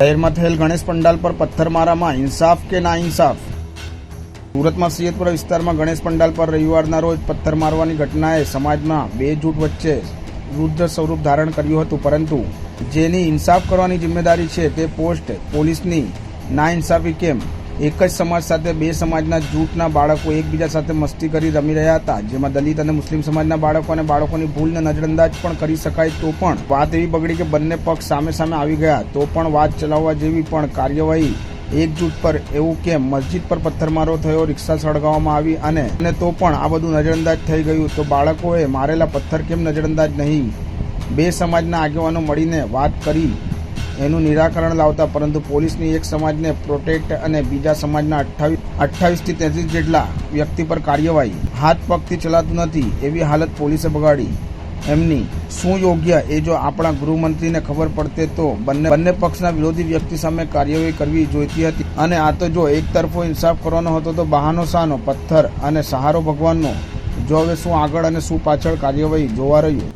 શહેરમાં થયેલ ગણેશ પંડાલ પર પથ્થરમારામાં ઇન્સાફ કે ના ઇન્સાફ? સુરતમાં સૈયદપુરા વિસ્તારમાં ગણેશ પંડાલ પર રવિવારના રોજ પથ્થર મારવાની ઘટનાએ સમાજમાં બે જૂથ વચ્ચે વૃદ્ધ સ્વરૂપ ધારણ કર્યું હતું, પરંતુ જેની ઇન્સાફ કરવાની જિમ્મેદારી છે તે પોસ્ટ પોલીસની ના ઇન્સાફી કેમ? એક જ સમાજ સાથે બે સમાજના જૂથના બાળકો એકબીજા સાથે મસ્તી કરી રમી રહ્યા હતા, જેમાં દલિત અને મુસ્લિમ સમાજના બાળકો અને બાળકોની ભૂલને નજરઅંદાજ પણ કરી શકાય તો પણ વાત એવી બગડી કે બંને પક્ષ સામે સામે આવી ગયા તો પણ વાત ચલાવવા જેવી પણ કાર્યવાહી એક જૂથ પર એવું કેમ મસ્જિદ પર પથ્થરમારો થયો, રિક્ષા સળગાવવામાં આવી અને અને તો પણ આ બધું નજરઅંદાજ થઈ ગયું તો બાળકોએ મારેલા પથ્થર કેમ નજરઅંદાજ નહીં? બે સમાજના આગેવાનો મળીને વાત કરી એનું નિરાકરણ લાવતા પરંતુ પોલીસની એક સમાજને પ્રોટેક્ટ અને બીજા સમાજના અઠ્ઠાવીસ અઠ્ઠાવીસથી તેત્રીસ જેટલા વ્યક્તિ પર કાર્યવાહી, હાથ પગથી ચલાતું નથી એવી હાલત પોલીસે બગાડી. એમની શું યોગ્ય એ જો આપણા ગૃહમંત્રીને ખબર પડતે તો બંને બંને પક્ષના વિરોધી વ્યક્તિ સામે કાર્યવાહી કરવી જોઈતી હતી. અને આ તો જો એક તરફો ઇન્સાફ કરવાનો હતો તો બહાનો શાનો પથ્થર અને સહારો ભગવાનનો. જો હવે શું આગળ અને શું પાછળ કાર્યવાહી જોવા રહ્યું?